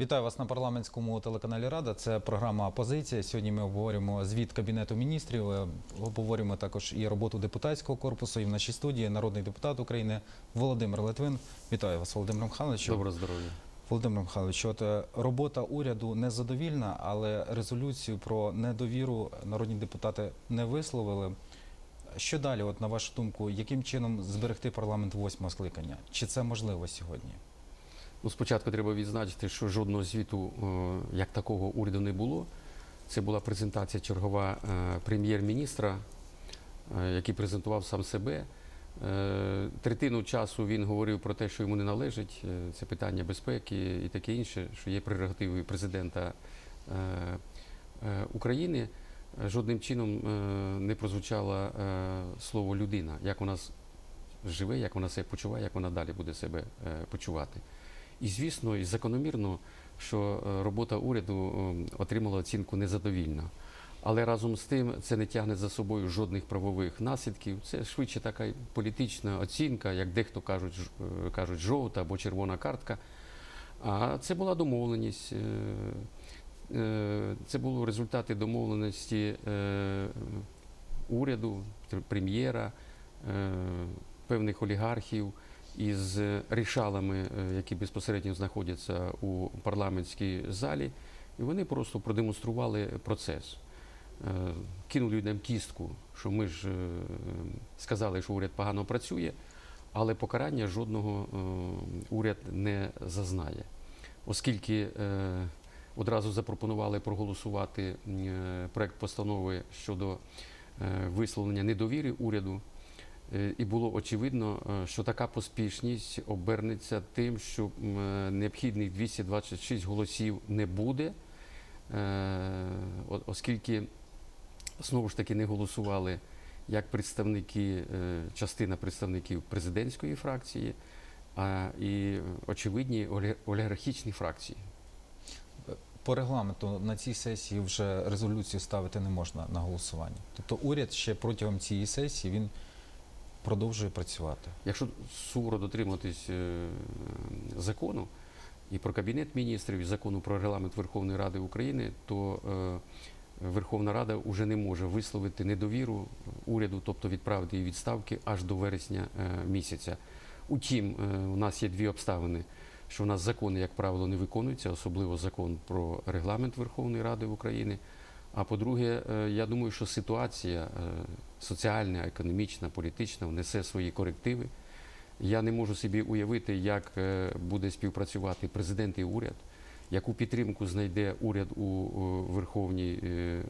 Вітаю вас на парламентському телеканалі Рада. Це програма Позиція. Сьогодні ми обговорюємо звіт кабінету міністрів. е, Обговорюємо також і роботу депутатського корпусу. І в нашій студії народний депутат України Володимир Литвин. Вітаю вас, Володимир Михайлович. Доброго здоров'я. Володимир Михайлович, от е, робота уряду незадовільна, але резолюцію про недовіру народні депутати не висловили. Що далі, от на вашу думку, яким чином зберегти парламент восьмого скликання? Чи це можливо сьогодні? Ну, спочатку треба відзначити, що жодного звіту е, як такого уряду не було. Це була презентація чергова е, прем'єр-міністра, е, який презентував сам себе. Третину часу він говорив про те, що йому не належить. Це питання безпеки і таке інше, що є прерогативою президента України. Жодним чином не прозвучало слово людина, як вона живе, як вона себе почуває, як вона далі буде себе почувати. І звісно, і закономірно, що е, робота уряду е, отримала оцінку незадовільна. Але разом з тим це не тягне за собою жодних правових наслідків. Це швидше така політична оцінка, як дехто кажуть, е, кажуть жовта або червона картка. А це була домовленість. Це були результати домовленості уряду, прем'єра, певних олігархів із рішалами, е, які безпосередньо знаходяться у парламентській залі, і вони просто продемонстрували процес. Е, Кинули людям кістку, що ми ж е, сказали, що уряд погано працює, але покарання жодного уряд не зазнає. Оскільки одразу запропонували проголосувати проект постанови щодо висловлення недовіри уряду, І було очевидно, е, що така поспішність обернеться тим, що е, необхідних 226 голосів не буде, е, оскільки знову ж таки не голосували як представники, е, частина представників президентської фракції, а і очевидні олі- олігархічні фракції. По регламенту на цій сесії вже резолюцію ставити не можна на голосування. Тобто уряд ще протягом цієї сесії він продовжує працювати. Якщо суворо дотримуватись е, закону і про Кабінет міністрів, і закону про регламент Верховної Ради України, то е, Верховна Рада вже не може висловити недовіру уряду, тобто відправити її відставки аж до вересня е, місяця. Утім, у нас є дві обставини, що у нас закони, як правило, не виконуються, особливо закон про регламент Верховної Ради України. А по-друге, е, я думаю, що ситуація е, соціальна, економічна, політична внесе свої корективи. Я не можу собі уявити, як е, буде співпрацювати президент і уряд, яку підтримку знайде уряд у Верховній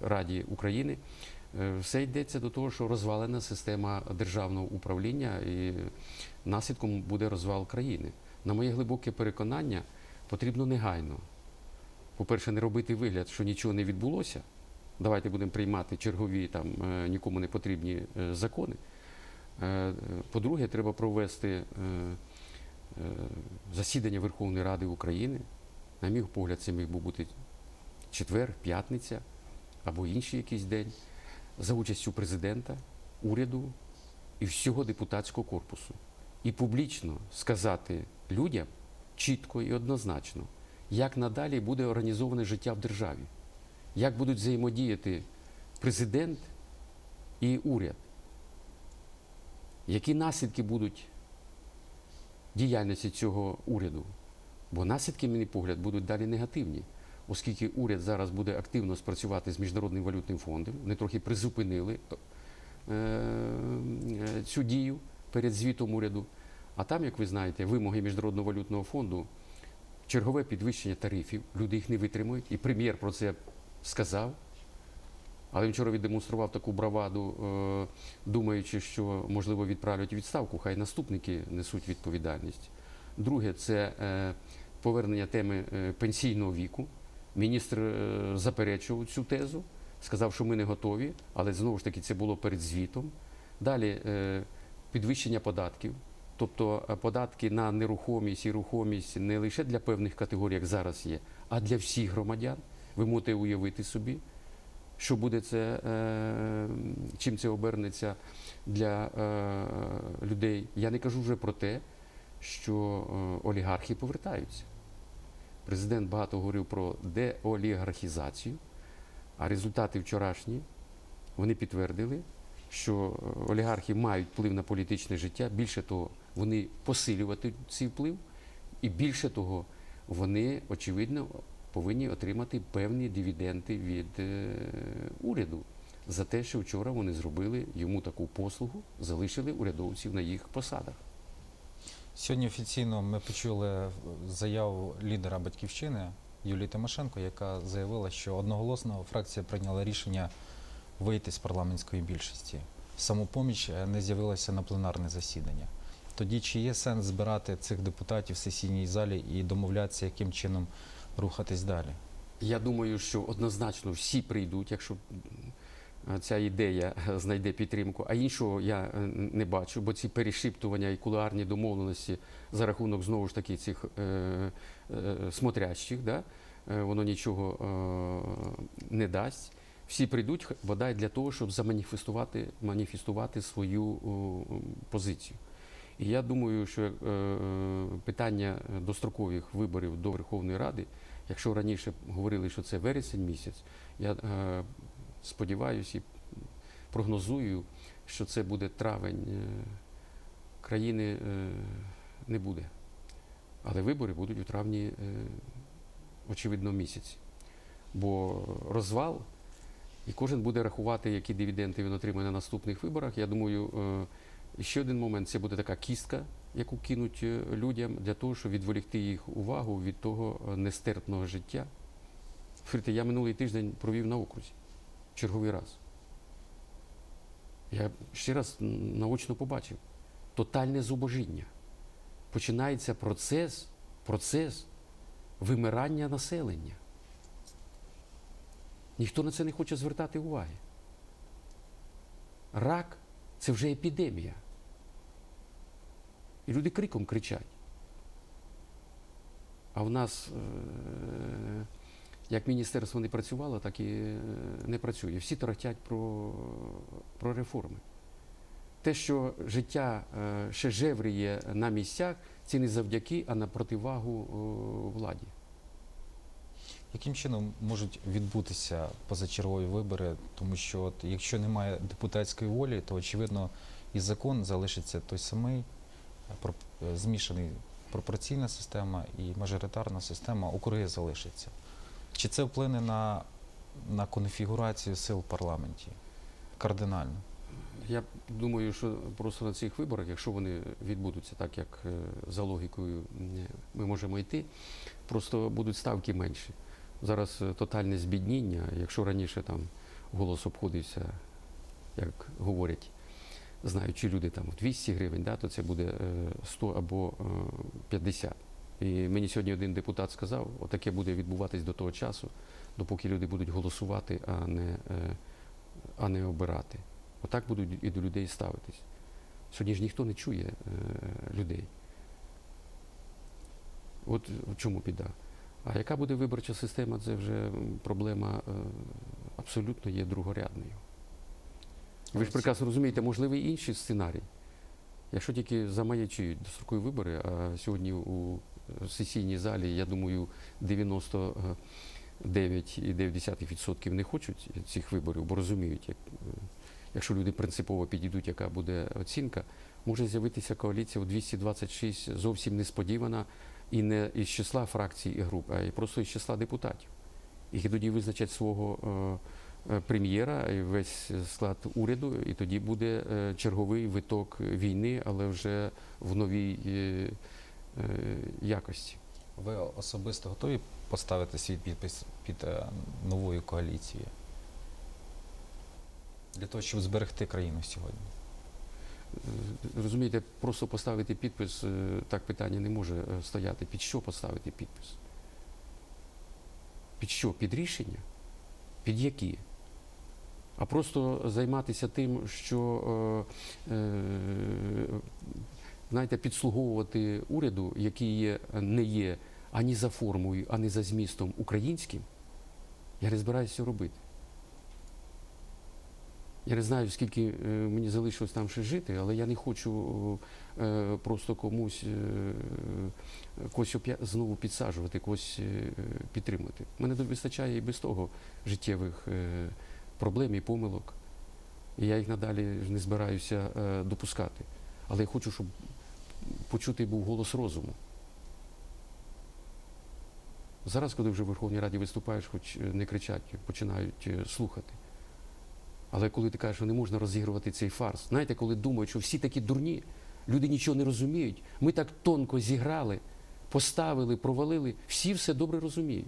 Раді України. Все йдеться до того, що розвалена система державного управління і наслідком буде розвал країни. На моє глибоке переконання, потрібно негайно, по-перше, не робити вигляд, що нічого не відбулося. Давайте будемо приймати чергові там е, нікому не потрібні е, закони. Е, По-друге, треба провести засідання Верховної Ради України. На мій погляд, це міг би бути четвер, п'ятниця або інший якийсь день за участю президента, уряду і всього депутатського корпусу. І публічно сказати людям чітко і однозначно, як надалі буде організоване життя в державі, як будуть взаємодіяти президент і уряд, які наслідки будуть діяльності цього уряду. Бо наслідки, на мій погляд, будуть далі негативні, оскільки уряд зараз буде активно спрацювати з Міжнародним валютним фондом. Вони трохи призупинили е, е, цю дію перед звітом уряду. А там, як ви знаєте, вимоги Міжнародного валютного фонду, чергове підвищення тарифів, люди їх не витримують. І прем'єр про це сказав. Але він вчора віддемонстрував таку браваду, е, думаючи, що можливо відправлять відставку, хай наступники несуть відповідальність. Друге, це е, повернення теми е, пенсійного віку. Міністр заперечував цю тезу, сказав, що ми не готові, але знову ж таки це було перед звітом. Далі підвищення податків, тобто податки на нерухомість і рухомість не лише для певних категорій, як зараз є, а для всіх громадян. Ви можете уявити собі, що буде це, е, чим це обернеться для е, людей. Я не кажу вже про те, що е, олігархи повертаються. Президент багато говорив про деолігархізацію, а результати вчорашні вони підтвердили, що олігархи мають вплив на політичне життя. Більше того, вони посилювати цей вплив, і більше того, вони очевидно повинні отримати певні дивіденди від е, уряду за те, що вчора вони зробили йому таку послугу, залишили урядовців на їх посадах. Сьогодні офіційно ми почули заяву лідера батьківщини Юлії Тимошенко, яка заявила, що одноголосно фракція прийняла рішення вийти з парламентської більшості. Самопоміч е, не з'явилася на пленарне засідання. Тоді чи є сенс збирати цих депутатів в сесійній залі і домовлятися, яким чином рухатись далі? Я думаю, що однозначно всі прийдуть, якщо ця ідея е, знайде підтримку. А іншого я е, не бачу, бо ці перешіптування і кулуарні домовленості за рахунок знову ж таки цих е, е, смотрящих, да, е, воно нічого е, не дасть. Всі прийдуть бодай для того, щоб заманіфестувати маніфестувати свою о, позицію. І я думаю, що е, питання дострокових виборів до Верховної Ради, якщо раніше говорили, що це вересень місяць, я е, сподіваюся і прогнозую, що це буде травень. Е, країни е, не буде. Але вибори будуть у травні, е, очевидно, місяці. Бо розвал, і кожен буде рахувати, які дивіденди він отримає на наступних виборах. Я думаю, е, ще один момент це буде така кістка, яку кинуть е, людям для того, щоб відволікти їх увагу від того е, нестерпного життя. Слухайте, я минулий тиждень провів на окрузі черговий раз. Я ще раз наочно побачив тотальне зубожіння. Починається процес, процес вимирання населення. Ніхто на це не хоче звертати уваги. Рак це вже епідемія. І люди криком кричать. А в нас е, як міністерство не працювало, так і е, не працює. Всі тарахтять про, про реформи. Те, що життя е, ще жевріє на місцях, це не завдяки, а на противагу владі. Яким чином можуть відбутися позачергові вибори? Тому що от, якщо немає депутатської волі, то очевидно і закон залишиться той самий, змішаний пропорційна система і мажоритарна система, округи залишаться. Чи це вплине на, на конфігурацію сил в парламенті? Кардинально. Я думаю, що просто на цих виборах, якщо вони відбудуться так, як е, за логікою ми можемо йти, просто будуть ставки менші. Зараз е, тотальне збідніння. Якщо раніше там голос обходився, як говорять, знаючи люди там 200 гривень, да, то це буде е, 100 або е, 50. І мені сьогодні один депутат сказав, отаке буде відбуватись до того часу, допоки люди будуть голосувати, а не, е, а не обирати. Отак будуть і до людей ставитись. Сьогодні ж ніхто не чує е, людей. От в чому біда. А яка буде виборча система, це вже проблема е, абсолютно є другорядною. Ви ж прекрасно розумієте, можливий інший сценарій. Якщо тільки замаячують дострокові вибори, а сьогодні у сесійній залі, я думаю, 99,9% не хочуть цих виборів, бо розуміють, як, е, якщо люди принципово підійдуть, яка буде оцінка, може з'явитися коаліція у 226 зовсім несподівана і не із числа фракцій і груп, а й просто із числа депутатів. І тоді визначать свого е, прем'єра і весь склад уряду, і тоді буде е, черговий виток війни, але вже в новій е, е, якості. Ви особисто готові поставити свій підпис під е, новою коаліцією? Для того, щоб зберегти країну сьогодні. Е, Розумієте, просто поставити підпис, е, так питання не може е, стояти. Під що поставити підпис? Під що? Під рішення? Під які? А просто займатися тим, що е, е, знаєте, підслуговувати уряду, який не є ані за формою, ані за змістом українським, я не збираюся робити. Я не знаю, скільки е, мені залишилось там ще жити, але я не хочу просто комусь когось знову підсаджувати, когось підтримувати. Мене вистачає і без того життєвих проблем і помилок. І я їх надалі не збираюся е, допускати. Але я хочу, щоб почутий був голос розуму. Зараз, коли вже в Верховній Раді виступаєш, хоч е, не кричать, починають е, слухати. Але коли ти кажеш, що не можна розігрувати цей фарс, знаєте, коли думають, що всі такі дурні, люди нічого не розуміють, ми так тонко зіграли, поставили, провалили, всі все добре розуміють.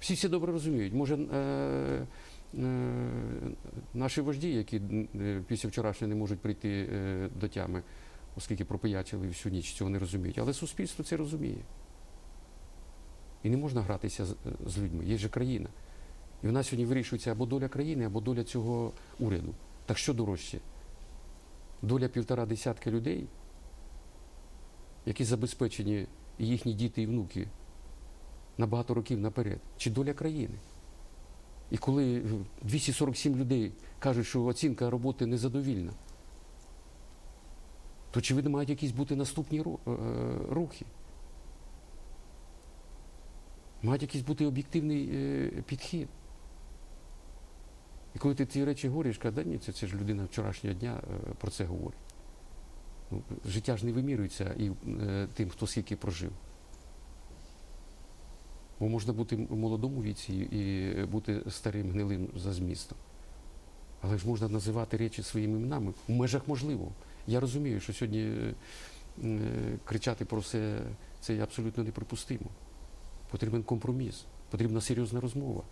Всі все добре розуміють. Може, е, е, наші вожді, які е, після вчорашнього не можуть прийти до тями, оскільки пропиячили всю ніч, цього не розуміють. Але суспільство це розуміє. І не можна гратися з, людьми. Є же країна. І в нас сьогодні вирішується або доля країни, або доля цього уряду. Так що дорожче? Доля півтора десятка людей, які забезпечені і їхні діти і внуки на багато років наперед, чи доля країни? І коли е, 247 людей кажуть, що оцінка роботи незадовільна, то очевидно мають якісь бути наступні е, рухи. Мають якийсь бути об'єктивний е, підхід. І коли ти ці речі говориш, кажеш, да ні, це, це ж людина вчорашнього дня е, про це говорить. Ну, життя ж не вимірюється і е, тим, хто скільки прожив. Бо можна бути в молодому віці і бути старим гнилим за змістом. Але ж можна називати речі своїми іменами в межах можливого. Я розумію, що сьогодні е, е, кричати про все це абсолютно неприпустимо. Потрібен компроміс, потрібна серйозна розмова.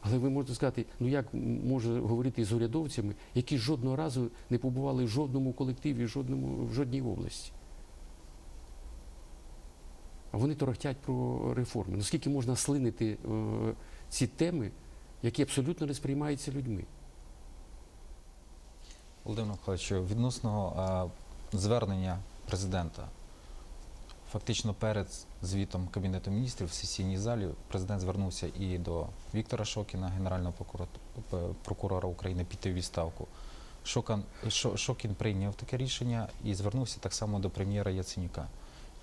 Але ви можете сказати, ну як може говорити з урядовцями, які жодного разу не побували в жодному колективі, жодному, в жодній області. Вони торохтять про реформи. Наскільки можна слинити е, ці теми, які абсолютно не сприймаються людьми? Володимир Михайлович, відносно е, звернення президента, фактично перед звітом Кабінету міністрів в сесійній залі президент звернувся і до Віктора Шокіна, генерального прокурора- України, піти в відставку. Шокін прийняв таке рішення і звернувся так само до прем'єра Яценюка.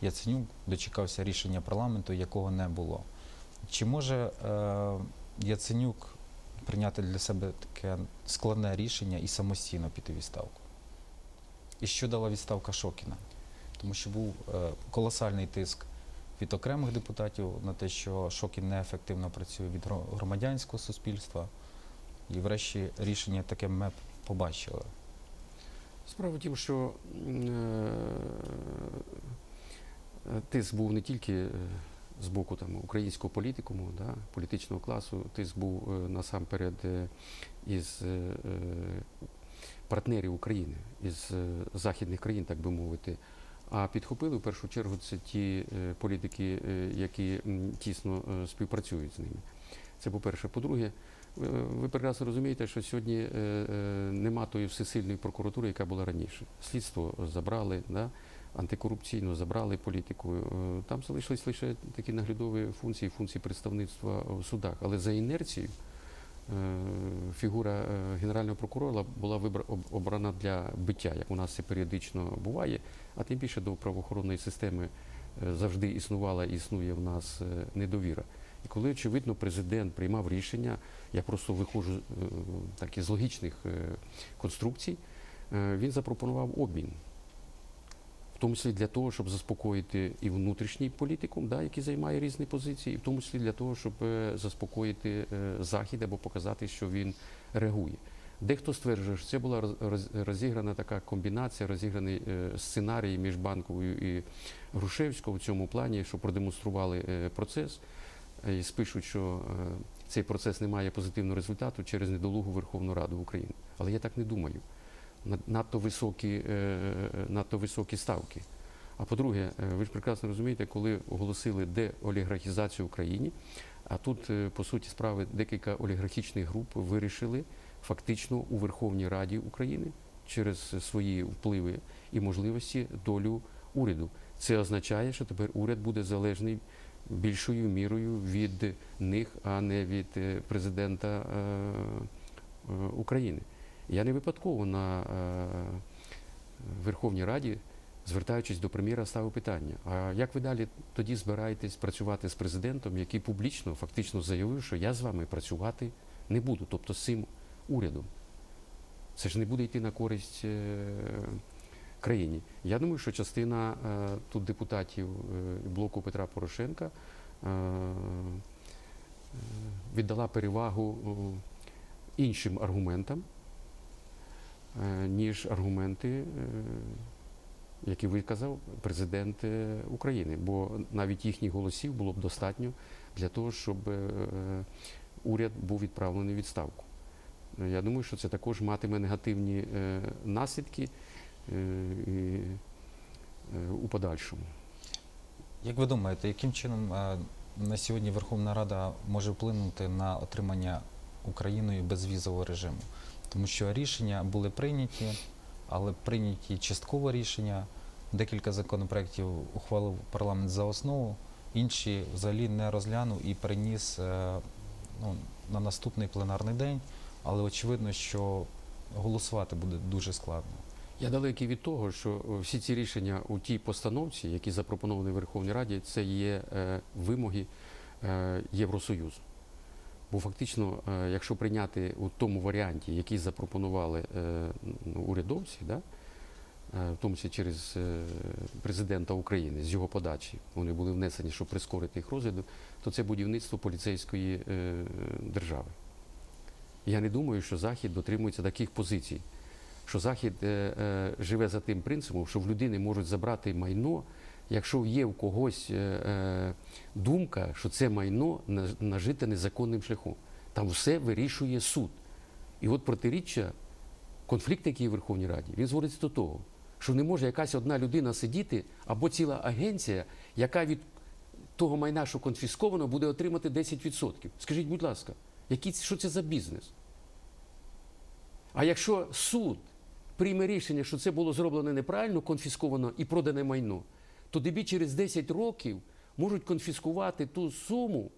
Яценюк дочекався рішення парламенту, якого не було. Чи може е, Яценюк прийняти для себе таке складне рішення і самостійно піти відставку? І що дала відставка Шокіна? Тому що був е, колосальний тиск від окремих депутатів на те, що Шокін неефективно працює від громадянського суспільства. І врешті рішення таке ми побачили. Справа в тім, що е, тиск був не тільки е, з боку там, українського політикуму, да, політичного класу, тиск був е, насамперед е, із е, е, партнерів України, із е, західних країн, так би мовити. А підхопили в першу чергу це ті е, політики, е, які тісно е, співпрацюють з ними. Це по-перше. По-друге, е, ви прекрасно розумієте, що сьогодні е, е, нема тої всесильної прокуратури, яка була раніше. Слідство забрали, да? Антикорупційно забрали політику. Е, Там залишились лише такі наглядові функції, функції представництва в судах. Але за інерцією е, фігура е, генерального прокурора була обрана для биття, як у нас це періодично буває, а тим більше до правоохоронної системи завжди існувала і існує в нас недовіра. І коли, очевидно, президент приймав рішення, я просто виходжу так із логічних конструкцій, він запропонував обмін. В тому числі для того, щоб заспокоїти і внутрішній політикум, да, який займає різні позиції, і в тому числі для того, щоб е, заспокоїти е, Захід або показати, що він реагує. Дехто стверджує, що це була роз- роз- розіграна така комбінація, розіграний е, сценарій між банковою і Грушевського в цьому плані, що продемонстрували процес і спишуть, що цей процес не має позитивного результату через недолугу Верховну Раду України. Але я так не думаю. На- Надто високі, е, надто високі ставки. А по-друге, е, ви ж прекрасно розумієте, коли оголосили деолігархізацію в Україні, а тут, е, по суті справи, декілька олігархічних груп вирішили фактично у Верховній Раді України через свої впливи і можливості долю уряду. Це означає, що тепер уряд буде залежний більшою мірою від них, а не від президента України. Я не випадково на е, Верховній Раді, звертаючись до прем'єра, ставив питання: а як ви далі тоді збираєтесь працювати з президентом, який публічно фактично заявив, що я з вами працювати не буду, тобто з цим урядом? Це ж не буде йти на користь е, країні. Я думаю, що частина е, тут депутатів блоку Петра Порошенка віддала перевагу іншим аргументам, ніж аргументи, е, які виказав президент е, України. Бо навіть їхніх голосів було б достатньо для того, щоб е, уряд був відправлений у відставку. Е, Я думаю, що це також матиме негативні е, наслідки е, е, у подальшому. Як ви думаєте, яким чином е, на сьогодні Верховна Рада може вплинути на отримання Україною безвізового режиму? Тому що рішення були прийняті, але прийняті частково рішення. Декілька законопроєктів ухвалив парламент за основу, інші взагалі не розглянув і переніс е, ну, на наступний пленарний день. Але очевидно, що голосувати буде дуже складно. Я далекий від того, що е, всі ці рішення у тій постановці, які запропоновані в Верховній Раді, це є е, вимоги Євросоюзу. Бо фактично, е, якщо прийняти у тому варіанті, який запропонували е, ну, урядовці, да, е, в тому числі через президента України, з його подачі, вони були внесені, щоб прискорити їх розгляду, то це будівництво поліцейської держави. Я не думаю, що Захід дотримується таких позицій що Захід живе за тим принципом, що в людини можуть забрати майно, якщо є в когось е, е, думка, що це майно нажите незаконним шляхом. Там все вирішує суд. І от протиріччя, конфлікт, який є в Верховній Раді, він зводиться до того, що не може якась одна людина сидіти або ціла агенція, яка від того майна, що конфісковано, буде отримати 10%. Скажіть, будь ласка, це- що це за бізнес? А якщо суд прийме рішення, що це було зроблено неправильно, конфісковано і продане майно, то тобі через 10 років можуть конфіскувати ту суму,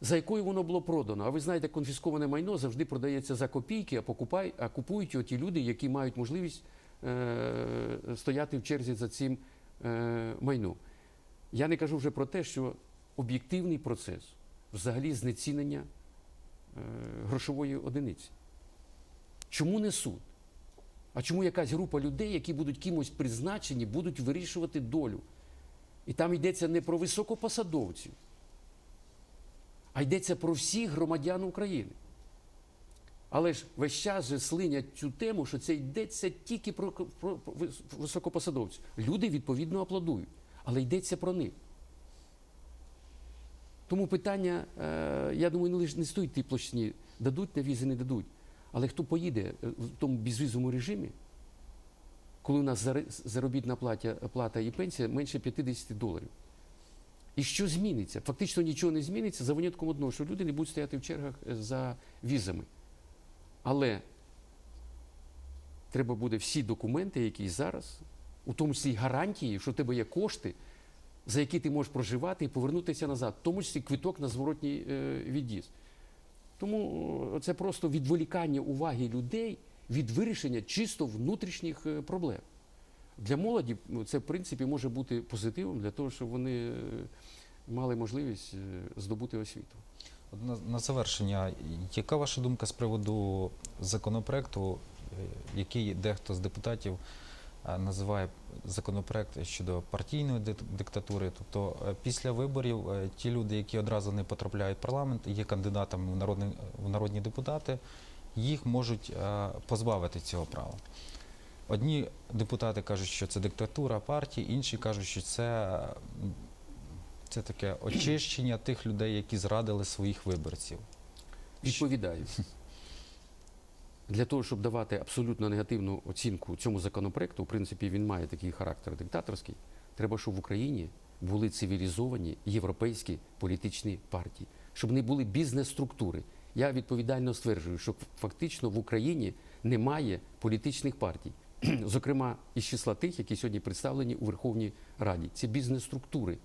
за якою воно було продано. А ви знаєте, конфісковане майно завжди продається за копійки, а, покупай, а купують його ті люди, які мають можливість е, стояти в черзі за цим е, майном. Я не кажу вже про те, що об'єктивний процес взагалі знецінення е, грошової одиниці. Чому не суд? А чому якась група людей, які будуть кимось призначені, будуть вирішувати долю? І там йдеться не про високопосадовців, а йдеться про всіх громадян України. Але ж весь час же слинять цю тему, що це йдеться тільки про, про, про високопосадовців. Люди відповідно аплодують, але йдеться про них. Тому питання, е, я думаю, не стоїть в тій площині, дадуть на візи, не дадуть. Але хто поїде е, в тому безвізовому режимі, коли у нас заробітна платя, плата і пенсія менше 50 доларів? І що зміниться? Фактично нічого не зміниться за винятком одного, що люди не будуть стояти в чергах е, за візами. Але треба буде всі документи, які зараз, у тому числі гарантії, що в тебе є кошти, за які ти можеш проживати і повернутися назад, в тому числі квиток на зворотній е, від'їзд. Тому е, це просто відволікання уваги людей від вирішення чисто внутрішніх е, проблем. Для молоді ну, це, в принципі, може бути позитивом для того, щоб вони е, мали можливість здобути освіту. На, на завершення, яка ваша думка з приводу законопроекту, який дехто з депутатів називає законопроект щодо партійної диктатури? Тобто е, після виборів е, ті люди, які одразу не потрапляють в парламент, є кандидатами в народні, в народні депутати, їх можуть е, позбавити цього права. Одні депутати кажуть, що це диктатура партії, інші кажуть, що це, е, це таке очищення тих людей, які зрадили своїх виборців. Відповідаю. Для того, щоб давати абсолютно негативну оцінку цьому законопроекту, в принципі, він має такий характер диктаторський. Треба, щоб в Україні були цивілізовані європейські політичні партії, щоб не були бізнес-структури. Я відповідально стверджую, що фактично в Україні немає політичних партій, зокрема із числа тих, які сьогодні представлені у Верховній Раді. Це бізнес-структури.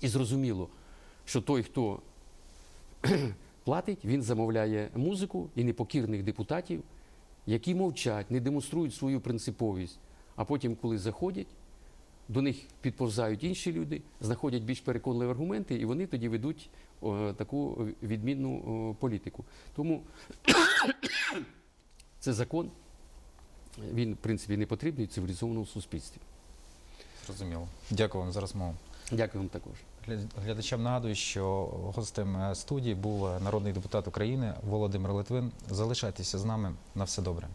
І зрозуміло, що той, хто платить, він замовляє музику і непокірних депутатів, які мовчать, не демонструють свою принциповість. А потім, коли заходять, до них підповзають інші люди, знаходять більш переконливі аргументи, і вони тоді ведуть о, таку відмінну о, політику. Тому це закон, він, в принципі, не потрібний в цивілізованому суспільстві. Зрозуміло. Дякую вам за розмову. Дякую вам також. Гля- Глядачам нагадую, що гостем е, студії був е, народний депутат України Володимир Литвин. Залишайтеся з нами на все добре.